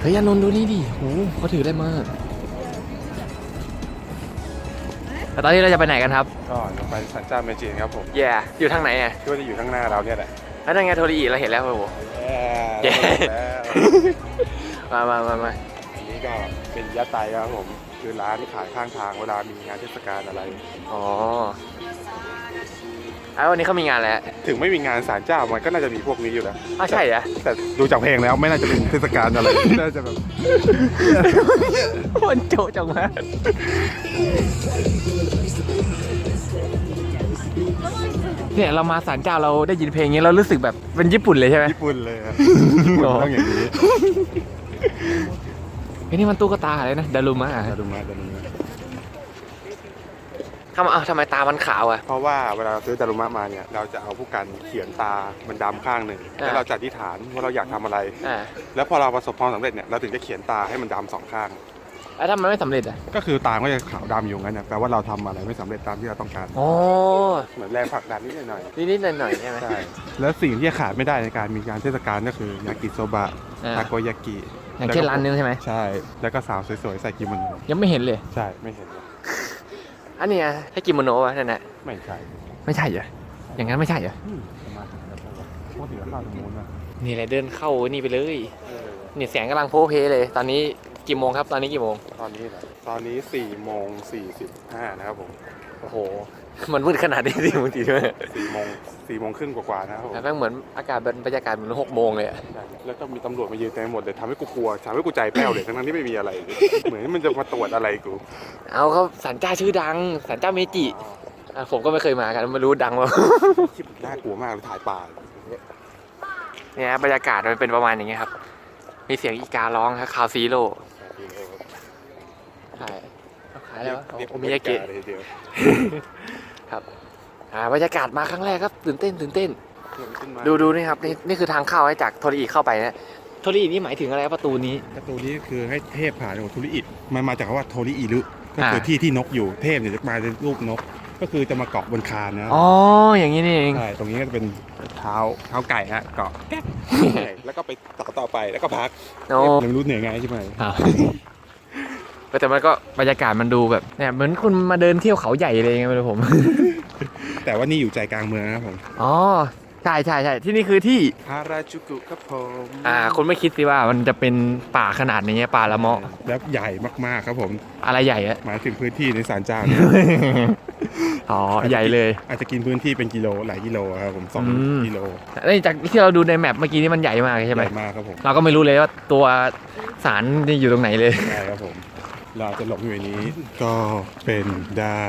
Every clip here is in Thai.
เฮ้ยอานนท์ดูนี่ดิโหเขาถือได้มากแต่ตอนนี้เราจะไปไหนกันครับ ก็จะไปสันเจ้าเมจินครับผมแย่อยู่ทางไหนอะที่ว่าจะอยู่ข้างหน้าเราเนี่ยแหละแล้วนั่นไงโทริอิเราเห็นแล้วโอ้โหแย่แย่ แล้วมามามามาอันนี้ก็เป็นยะไตครับผม คือร้านที่ขายข้างทางเวลามีงานเทศกาลอะไร อ๋อ แล้ววันนี้เขามีงานแล้วถึงไม่มีงานศาลเจ้ามันก็น่าจะมีพวกนี้อยู่แล้วอ้าวใช่เหรอแต่ดูจากเพลงแล้วไม่น่าจะเป็นเทศกาลอะไรน่าจะแบบมันโจจังวะเนี่ยเรามาศาลเจ้าเราได้ยินเพลงนี้เรารู้สึกแบบเป็นญี่ปุ่นเลยใช่ไหมญี่ปุ่นเลยครับญี่ปุ่นต้องอย่างนี้เฮ้ยนี่มันตุ๊กตาอะไรนะดารุมะอะมาดูมาดูมา ทำไมอ้าวทำไมตามันขาวอะ เพราะว่าเวลาเราซื้อดารุมะมาเนี่ยเราจะเอาผู้กันเขียนตามันดำข้างหนึ่งอ่า แล้วเราจะอธิษฐานว่าเราอยากทำอะไร อ่าแล้วพอเราประสบความสำเร็จเนี่ยเราถึงจะเขียนตาให้มันดำสองข้าง แล้วถ้ามันไม่สำเร็จอะก็คือตาก็จะขาวดำอยู่งั้นเนี่ยแปลว่าเราทำอะไรไม่สำเร็จตามที่เราต้องการ อ๋อเหมือนแรงผลักดันนิดหน่อยนิดๆหน่อยๆใช่ไหมๆใช่แล้วสิ่งที่ขาดไม่ได้ในการมีงานเทศกาลก็คือยากิโซบะอ่าทาโกยากิอย่างเช่นร้านนึงใช่ไหม ใช่ แล้วก็สาวสวยๆใส่กิโมโนยังไม่เห็นเลย ใช่ไม่เห็นเลย อันเนี้ยให้กิโมโนะวะนั่นน่ะไม่ใช่ไม่ใช่เหรออย่างนั้นไม่ใช่เหรออืมประมาณนั้นแล้วก็ว่าเหลือข้าวตรงนู้นนะนี่แหละเดินเข้านี่ไปเลยเนี่ยแสงกำลังโพเพเลย ตอนนี้ กี่โมงครับ ตอนนี้กี่โมง ตอนนี้เหรอตอนนี้4โมง45นะครับผมโอ้โห มันมืดขนาดนี้สิบางทีด้วย4โมง4โมงครึ่งกว่าๆนะครับผมแล้วแม่งเหมือนอากาศเป็นบรรยากาศเหมือนหกโมงเลยอะใช่แล้วก็มีตำรวจมายืนเต็มไปหมดเลยทำให้กูกลัวทำให้กูใจแป้วเลยทั้งๆที่ไม่มีอะไรเลยเหมือนมันจะมาตรวจอะไรกูเอาเขาสันเจ้าชื่อดังสันเจ้าเมจิอะผมก็ไม่เคยมากันไม่รู้ดังว่า คิดน่ากลัวมากเลยถ่ายป่าเนี่ยบรรยากาศมันเป็นประมาณอย่างเงี้ยครับ มีเสียงอีการ้องครับคาวซีโร่ ใช่ขายแล้วะเรียกโอมิยาเกะเลยทีเดียวครับอ่าบรรยากาศมาครั้งแรกครับตื่นเต้นตื่นเต้นขึ้นมาดูดูนี่ครับนี่นี่คือทางเข้าให้จากโทริอิเข้าไปนะโทริอินี่หมายถึงอะไรครับประตูนี้ ประตูนี้คือให้เทพผ่านของโทริอิมันมาจากคำว่าโทริอิรุก็คืออ่าที่ที่นกอยู่เทพเนี่ยจะมาเป็นรูปนก ก็คือจะมาเกาะบนคานนะอ๋ออย่างนี้นี่เองใช่ตรงนี้ก็จะเป็นเท้าเท้าไก่ฮะเกาะแก๊กแล้วก็ไปต่อต่อไปแล้วก็พักโอ้ยังรู้เหนื่อยไงใช่ไหมอ่า แต่มันก็บรรยากาศมันดูแบบเนี่ยเหมือนคุณมาเดินเที่ยวเขาใหญ่เลยไงไม่รู้ผม แต่ว่านี่อยู่ใจกลางเมืองนะครับผมอ๋อใช่ใช่ใช่ที่นี่คือที่ฮาราจูกุครับผมอ่าคุณไม่คิดสิว่ามันจะเป็นป่าขนาดนี้ป่าละเมาะแล้วใหญ่มากๆครับผม อะไรใหญ่อะหมายถึงพื้นที่ในศาลเจ้าเนี่ยอ๋อใหญ่เลย อาจจะกินพื้นที่เป็นกิโลหลายกิโลครับผมสองอืมกิโลแล้วจากที่เราดูในแมปเมื่อกี้นี่มันใหญ่มากใช่ไหมใหญ่มากครับผมเราก็ไม่รู้เลยว่าตัวสารนี่อยู่ตรงไหนเลยใช่ครับผม เราจะหลงอยู่ในนี้ก็เป็นได้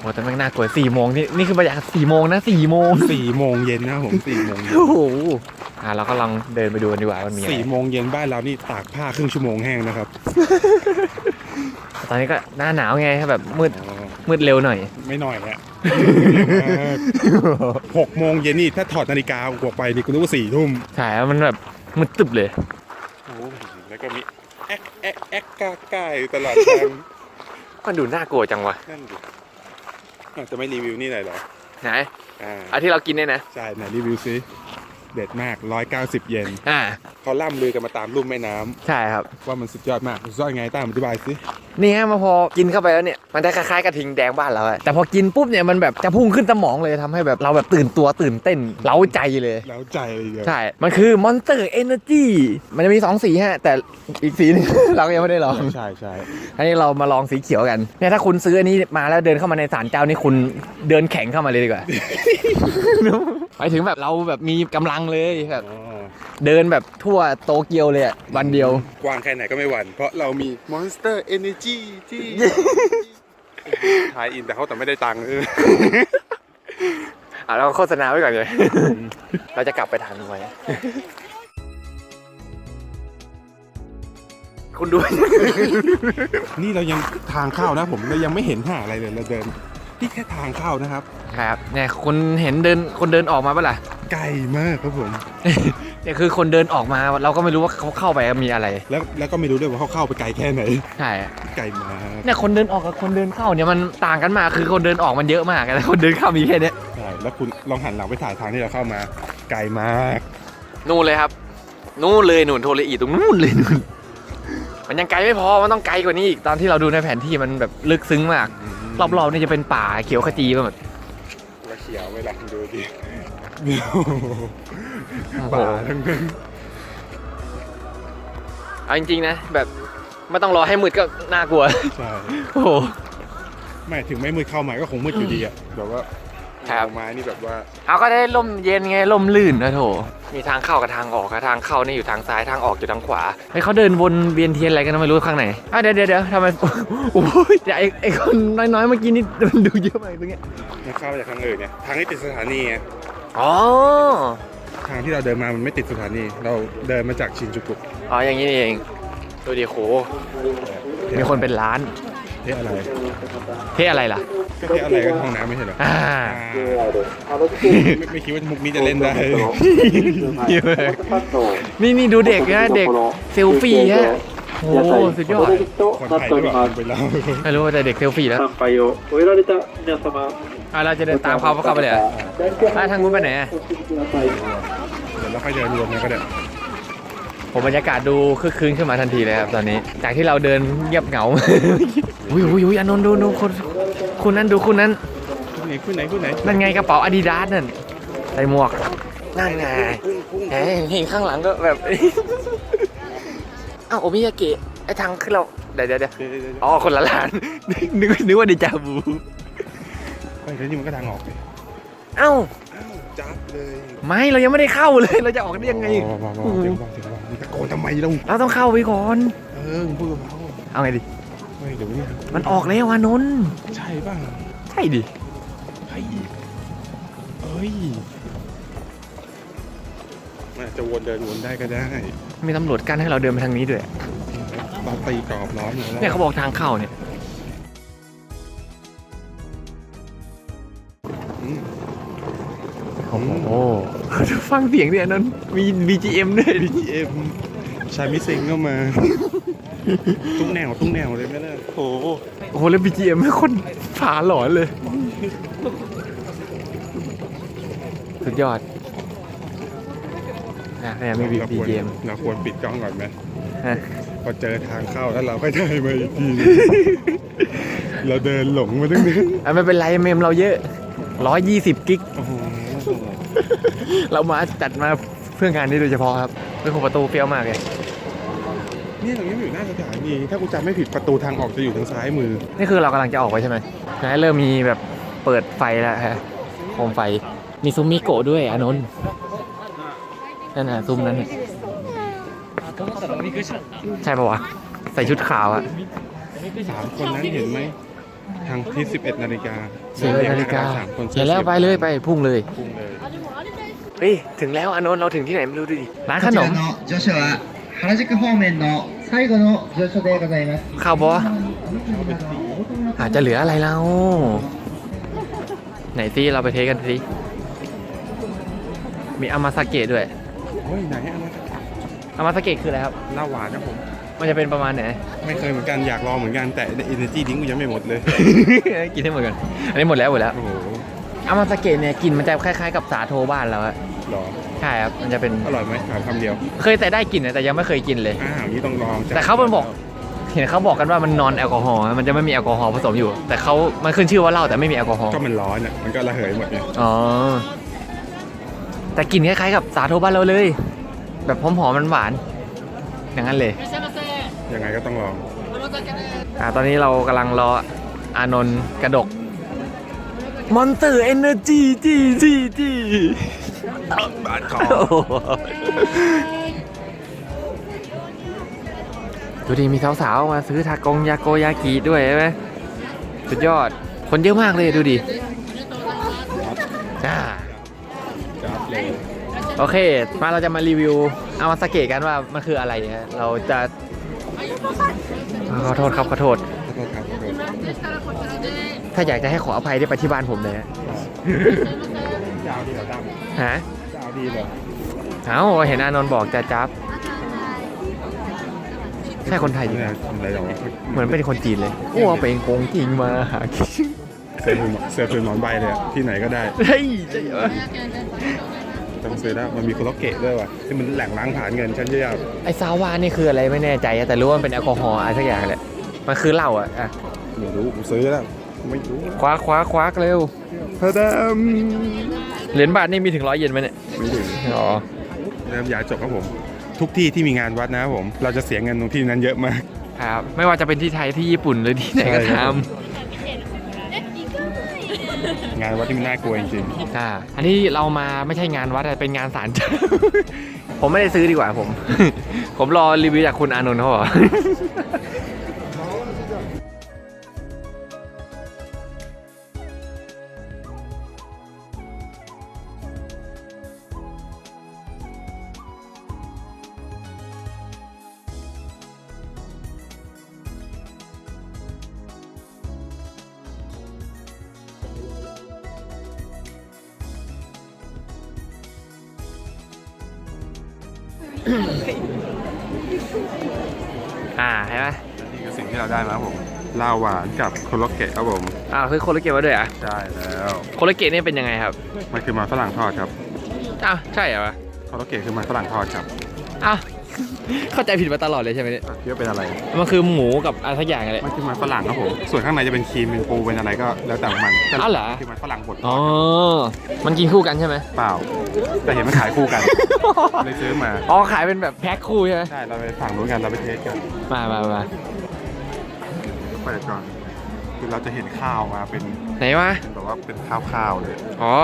โอ้แต่แม่งน่ากลัวสี่โมงนี่นี่คือบรรยากาศสี่โมงนะสี่โมงสี่โมงเย็นนะครับผมสี่โมงเย็นโอ้โหอ่าเราก็ลองเดินไปดูกันดีกว่ามันมีอะไรสี่โมงเย็นบ้านเรานี่ตากผ้าครึ่งชั่วโมงแห้งนะครับตอนนี้ก็หน้าหนาวไงแบบมืดอ๋อมืดเร็วหน่อย ไม่หน่อยแหละหกโมงเย็นนี่ถ้าถอดนาฬิกาออกไปนี่กูนึกว่าสี่ทุ่มใช่แล้วมันแบบมืดตึบเลยโอ้แล้วก็มี แอ๊กแอ๊กแอ๊กกาไก่ตลอดทางมันดูน่ากลัวจังวะนั่นดิอะจะไม่รีวิวนี่หน่อยเหรอไหนอ่าอันที่เรากินเนี่ยนะ ใช่ไหนรีวิวซิ เด็ดมาก 190 เยนอ่าเขาล่ำลือกันมาตามรุ่มแม่น้ำใช่ครับ ว่ามันสุดยอดมากสุดยอดยังไงต้ามอธิบายสินี่ฮะมาพอกินเข้าไปแล้วเนี่ยมันจะคล้ายๆกระทิงแดงบ้านเราอะแต่พอกินปุ๊บเนี่ยมันแบบจะพุ่งขึ้นสมองเลยทำให้แบบเราแบบตื่นตัวตื่นเต้นเล้าใจเลย แล้วใจเลยเดียวใช่ มันคือ Monster Energy มันจะมี 2 สีฮะ แต่อีกสีหนึง เราก็ยังไม่ได้ลอง ใช่ใช่อันนี้เรามาลองสีเขียวกัน เนี่ยถ้าคุณซื้ออันนี้มาแล้วเดินเข้ามาในศาลเจ้านี่คุณเดินแข็งเข้ามาเลยดีกว่า หมายถึงแบบเราแบบมีกำลังเลยแบบ อ๋อเดินแบบทั่วโตเกียวเลยอะวันเดียว กว้างแค่ไหนก็ไม่หวั่นเพราะเรามี Monster Energy ที่ ทายอินแต่เขาแต่ไม่ได้ตังค์เอออะเราโฆษณาไว้ก่อนเลย เราจะกลับไปทานไว้ คุณดู นี่เรายังทางเข้านะผมเรายังไม่เห็นหาอะไรเลยเราเดินนี่แค่ทางเข้านะครับ ครับเนี่ยคุณเห็นเดินคนเดินออกมาปะล่ะ ไกลมากครับผมเนี่ยคือคนเดินออกมาเราก็ไม่รู้ว่าเขาเข้าไปมีอะไร แล้วแล้วก็ไม่รู้ด้วยว่าเขาเข้าไปไกลแค่ไหน ใช่ไกลมากเนี่ยคนเดินออกกับคนเดินเข้าเนี่ยมันต่างกันมากคือคนเดินออกมันเยอะมากแต่คนเดินเข้ามีแค่เนี้ยใช่แล้วคุณลองหันหลังไปถ่ายทางที่เราเข้ามา ไกลมากนู่นเลยครับนู่นเลยหนุนโทรเลอีตรงนู่นเลยนู่นมันยังไกลไม่พอมันต้องไกลกว่านี้อีกตอนที่เราดูในแผนที่มันแบบลึกซึ้งมาก รอบๆนี่จะเป็นป่าเขียวขจีไปหมดแล้วเขียวเวลาดูดิ เดี๋ยวป่าทั้งนั้นเอาจริงๆนะ แบบไม่ต้องรอให้มืดก็น่ากลัว ใช่โอ้โห ไม่ถึงไม่มืดเข้ามาก็คงมืดอยู่ดีอะแบบว่าครับดอกไม้นี่แบบว่าเอาก็ได้ลมเย็นไงลมลื่นนะโถมีทางเข้ากับทางออกอะทางเข้านี่อยู่ทางซ้ายทางออกอยู่ทางขวา เฮ้ยเขาเดินวนเวียนเทียนอะไรกันไม่รู้ข้างไหนอะเดี๋ยวเดี๋ยวเดี๋ยวทำไม โอ้ยไอไอคนน้อยๆเมื่อกี้นี่มันดูเยอะมากตรงเนี้ย มันเข้ามาจากทางอื่นเนี่ยทางที่ติดสถานีไง อ๋อ ทางที่เราเดินมามันไม่ติดสถานี เราเดินมาจากชินจูกุ อ๋อ อย่างนี้นี่เอง ดูดิโห มีคนเป็นล้าน เท่อะไร เท่อะไรล่ะ ก็เท่อะไรก็ห้องน้ำไม่ใช่เหรออ่า อ่าไม่ไม่คิดว่ามุกนี้จะเล่นได้ นี่นี่ดูเด็กนะ เด็กเซลฟี่ฮะ โอ้โหสุดยอด คนไทยหรือเปล่าไปเล่า ไม่รู้ว่าแต่เด็กเซลฟี่แล้ว 参拝を終えられた皆様 อ่ะเราจะเดินตามเขาเข้าไปเลยเหรออ่ะทางนู้นไปไหนอ่ะ お進みください เดี๋ยวเราค่อยเดินรวมกันก็ได้ ผมบรรยากาศดูคึกคืนขึ้นมาทันทีเลยครับตอนนี้ จากที่เราเดินเงียบเหงา อุ้ยอุ้ยอุ้ยอนนท์ดูดูคนคุณนั้นดูคุณนั้น ไหนขึ้นไหนขึ้นไหน นั่นไงกระเป๋าอาดิดาสนั่นใส่หมวก นั่นไงแหมเห็นข้างหลังก็แบบ อ้าวโอมิยาเกะไอทางขึ้นเราเดี๋ยวเดี๋ยวเดี๋ยวอ๋อคนละร้าน นึกนึกว่าเดจาบูเฮ้ยแล้วนี่มันก็ทางออกเลยเอ้าจับเลยไม่เรายังไม่ได้เข้าเลยเราจะออกได้ยังไงว้าวว้าวว้าวเดี๋ยวบอกเดี๋ยวบอกมึงตะโกนทำไมเราเราต้องเข้าไปก่อนเออมึงพูดกับเขาเอาไงดิเฮ้ยเดี๋ยวนี้มันออกแล้วอานนท์ใช่ป่ะใช่ดิเฮ้ยเฮ้ยมันอาจจะวนเดินวนได้ก็ได้ มีตำรวจกั้นให้เราเดินไปทางนี้ด้วย เราตีกรอบล้อมอยู่แล้วเนี่ยเขาบอกทางเข้าเนี่ย อืมโอ้โหฟังเสียงดิอันนั้นมี BGM ด้วยดิเอ็มชายมิเซ็งก็มา ตุ้งแนวตุ้งแนวเลยไหมล่ะโอ้โหโอ้โหแล้ว BGM ไม่คนผาหลอนเลย สุดยอด นะเนี่ยมีเราควร BGM เราควรปิดกล้องก่อนไหมฮะพอเจอทางเข้าแล้วเราก็ได้มาอีกทีเราเดินหลงมาตั้งนานอะไม่เป็นไรเมมเราเยอะ120กิก โอ้โหเรามาจัดมาเพื่องานนี้โดยเฉพาะครับเป็นของประตูเฟี้ยวมากเลยนี่ตรงนี้มันอยู่หน้าสถานีถ้ากูจำไม่ผิดประตูทางออกจะอยู่ทางซ้ายมือ นี่คือเรากำลังจะออกไปใช่ไหมนะเริ่มมีแบบเปิดไฟแล้วฮะโคมไฟมีซุ้มมิโกะด้วยอานนท์ นั่นน่ะซุ้มนั้นน่ะใช่ปะวะ ใส่ชุดขาวอะ สามคนนั้นเห็นไหม ทางที่11นาฬิกา สิบนาฬิกา สามคน เห็นแล้วไปเลยไปพุ่งเลย พุ่งเลย เฮ้ย ถึงแล้วอานนท์เราถึงที่ไหนไม่รู้ดิร้านข こち น ら ม の乗車は原宿方面の最後の乗車でございます。 ข้าวบออาจจะเหลืออะไรเรา ไหนสิเราไปเทสกันสิมีอามาซาเกะด้วย เฮ้ยไหนอะไรอามาซาเกะคืออะไรครับ เหล้าหวานนะผม มันจะเป็นประมาณไหน ไม่เคยเหมือนกันอยากลองเหมือนกันแต่ energy drink กูยังไม่หมดเลย กินให้หมดกันอันนี้หมดแล้วหมดแล้วโอ้โหอามาซาเกะเนี่ยกลินมันจะคล้ายๆกับสาโทบ้านเราอะหรอ ใช่ครับ มันจะเป็น อร่อยไหมถามคำเดียว เคยแต่ได้กลิ่นนะแต่ยังไม่เคยกินเลย อ้าวนี่ต้องลองแต่เขามันบอก เห็นเขาบอกกันว่ามันนอนแอลกอฮอล์ มันจะไม่มีแอลกอฮอล์ผสมอยู่ แต่เขามันขึ้นชื่อว่าเหล้าแต่ไม่มีแอลกอฮอล์ ก็มันร้อนอะ มันก็ระเหยหมดไงอ๋อ แต่กลิ่นคล้ายๆกับสาโทบ้านเราเลย แบบหอมๆมันหวานๆอย่างนั้นเลย ยังไงก็ต้องลอง อ่าตอนนี้เรากำลังรออานนท์กระดกมอนเตอร์เอเนอร์จีจีจีจีบาดคอดูดิมีสาวๆมาซื้อทากงยาโกยากิด้วยใช่ไหมสุดยอด คนเยอะมากเลยดูดิจ้าจับเลย โอเค มาเราจะมารีวิวอามาสเกะกันว่ามันคืออะไรฮะเราจะอ่าขอโทษครับขอโทษ ขอโทษครับขอโทษถ้าอยากจะให้ขออภัยได้ไปที่บ้านผมเลยฮะจะเอาดีเหรอตั้มฮะจะเอาดีเหรอเอ้าเห็นอานนท์บอกจะจับ ใช่คนไทยจริงไม่ไหมได้ทำอะไรหรอกเหมือนเป็นคนจีนเลยอ้วเป็นกงจริงมาหากินเสือผืนหมอนเสือผืนหมอนใบเลยอะที่ไหนก็ได้เฮ้ยใช่เหรอ ต้องซื้อแล้วมันมีโคโลเกะด้วยว่ะที่มันแหล่งล้างผ่านเงินชั้นเยี่ยมไอซาวานี่คืออะไรไม่แน่ใจอะแต่รู้ว่ามันเป็นแอลกอฮอล์อะไรสักอย่างแหละมันคือเหล้าอะอะไม่รู้กูซื้อแล้วไม่รู้คว้าคว้าคว้าเร็วพระดเหรียญบาทนี่มีถึงร้อยเยนไหมเนี่ยำไม่ถึงอ๋อเริ่มย้ายจบครับผม ทุกที่ที่มีงานวัดนะครับผม เราจะเสียเงินตรงที่นั้นเยอะมากครับไม่ว่าจะเป็นที่ไทยที่ญี่ปุ่นหรือที่ไหนก็ใช่ครัตาบม งานวัดที่มันน่ากลัวจริงอ่าอันนี้เรามาไม่ใช่งานวัดอะเป็นงานศาลเจ้า ผมไม่ได้ซื้อดีกว่าผม ผมรอรีวิวจากคุณอานนท์เขาบอก อ่าเห็นไหมๆนี่คือสิ่งที่เราได้มาครับผมลาหวานกับโคโลเกะครับผมอ่าคือโคโลเกะมาด้วยเหรอะได้แล้วโคโลเกะนี่เป็นยังไงครับมันคือมันฝรั่งทอดครับอ้าวใช่เหรอวะโคโลเกะคือมันฝรั่งทอดครับอ้าว เข้าใจผิดมาตลอดเลยใช่ไหมเนี่ยคิดว่าเป็นอะไร มันคือหมูกับอะไรสักอย่างอะไร มันคือมันฝรั่งครับผม ส่วนข้างในจะเป็นครีมเป็นปูเป็นอะไรก็แล้วแต่ของมันแต่อ้าวเหรอ คือมันฝรั่งบดอ๋อ มันกินคู่กันใช่ไหม เปล่า แต่เห็นมันขายคู่กัน เลยซื้อมา อ๋อขายเป็นแบบแพ็คคู่ใช่ไหมใช่ เราไปฝั่งนู้นกัน เราไปเทสกันมามามาเปิดก่อน คือเราจะเห็นข้าวมาเป็นไหนวะ เป็นแบบว่าเป็นข้าวๆเลย อ๋อ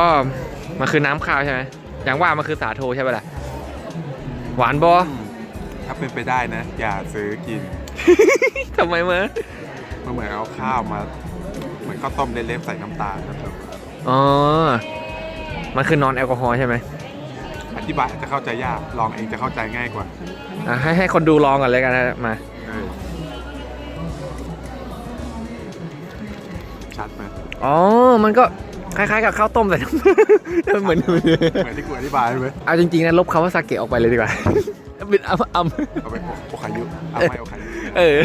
มันคือน้ำข้าวใช่ไหมอย่างว่ามันคือสาโทใช่ปะล่ะ หวานบอ ถ้าเป็นไปได้นะ อย่าซื้อกิน ทำไมมะมันเหมือนเอาข้าวมา เหมือนข้าวต้มเล็กๆใส่น้ำตาลนะครับอ๋อ มันคือนอนแอลกอฮอล์ใช่ไหมอธิบายอาจจะเข้าใจยากลองเองจะเข้าใจง่ายกว่าอะให้ให้คนดูลองก่อนเลยกันนะมา เออชัดไหมอ๋อ มันก็คล้ายๆกับข้าวต้มแต่เหมือน เหมือนที่กูอธิบายไหมเอาจริงๆนะลบคำว่าซาเกะออกไปเลยดีกว่า เป็นอัมอัมเอาไปโอคายุเอาไม่โอคายุเออ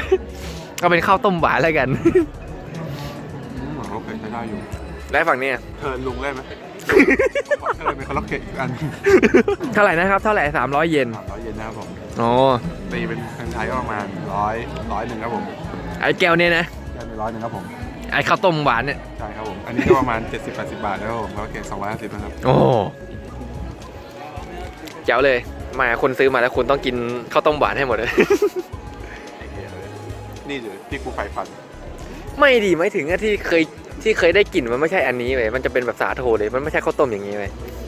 ก็เป็นข้าวต้มหวานแล้วกัน อืมโอเคใช้ได้อยู่ได้ฝั่งนี้ เทิร์นลุงได้ไหมขอเทิร์นเป็นคาราโอเกะอีกอันเท่าไหร่นะครับ เท่าไหร่สามร้อยเยนสามร้อยเยนนะครับผมอ๋อตีเป็นเงินไทยก็ประมาณร้อยร้อยหนึ่งครับผมไอ้แก้วเนี่ยนะ ได้ไปร้อยหนึ่งครับผมไอ้ข้าวต้มหวานเนี่ย ใช่ครับผมอันนี้ก็ประมาณ 70-80 บาทนะครับผมคาราโอเกะ250นะครับ โอ้เจ๋วเลยแห มาคนซื้อมาแล้วคุณต้องกินข้าวต้มหวานให้หมดเลย นี่หรือที่กูใฝ่ฝัน ไม่ดีไม่ถึงอะที่เคยที่เคยได้กลิ่นมันไม่ใช่อันนี้เลยมันจะเป็นแบบสาโทเลย มันไม่ใช่ข้าวต้มอย่างนี้เลยอ